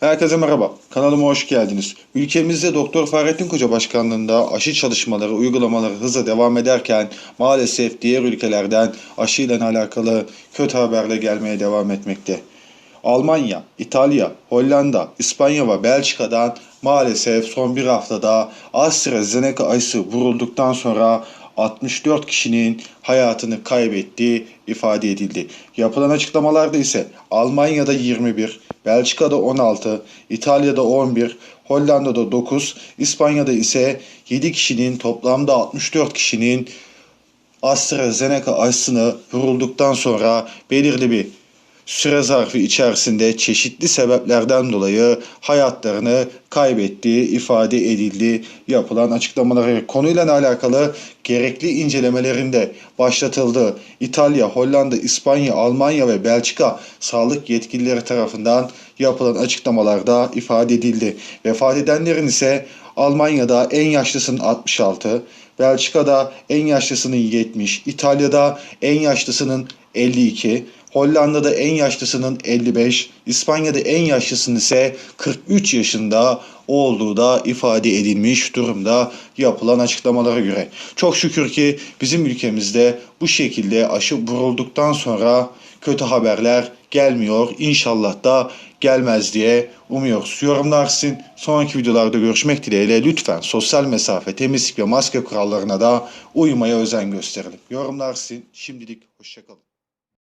Herkese merhaba. Kanalıma hoş geldiniz. Ülkemizde Doktor Fahrettin Koca başkanlığında aşı çalışmaları, uygulamaları hızla devam ederken maalesef diğer ülkelerden aşı ile alakalı kötü haberle gelmeye devam etmekte. Almanya, İtalya, Hollanda, İspanya ve Belçika'dan maalesef son bir haftada AstraZeneca aşısı vurulduktan sonra 64 kişinin hayatını kaybettiği ifade edildi. Yapılan açıklamalarda ise Almanya'da 21, Belçika'da 16, İtalya'da 11, Hollanda'da 9, İspanya'da ise 7 kişinin toplamda 64 kişinin AstraZeneca aşısını vurulduktan sonra belirli bir süre zarfı içerisinde çeşitli sebeplerden dolayı hayatlarını kaybettiği ifade edildi. Yapılan açıklamalara konuyla alakalı gerekli incelemelerinde başlatıldı. İtalya, Hollanda, İspanya, Almanya ve Belçika sağlık yetkilileri tarafından yapılan açıklamalarda ifade edildi. Vefat edenlerin ise Almanya'da en yaşlısının 66, Belçika'da en yaşlısının 70, İtalya'da en yaşlısının 52, Hollanda'da en yaşlısının 55, İspanya'da en yaşlısının ise 43 yaşında olduğu da ifade edilmiş durumda yapılan açıklamalara göre. Çok şükür ki bizim ülkemizde bu şekilde aşı vurulduktan sonra kötü haberler gelmiyor. İnşallah da gelmez diye umuyoruz. Yorumlar sizin. Sonraki videolarda görüşmek dileğiyle lütfen sosyal mesafe, temizlik ve maske kurallarına da uymaya özen gösterelim. Yorumlar sizin. Şimdilik hoşçakalın.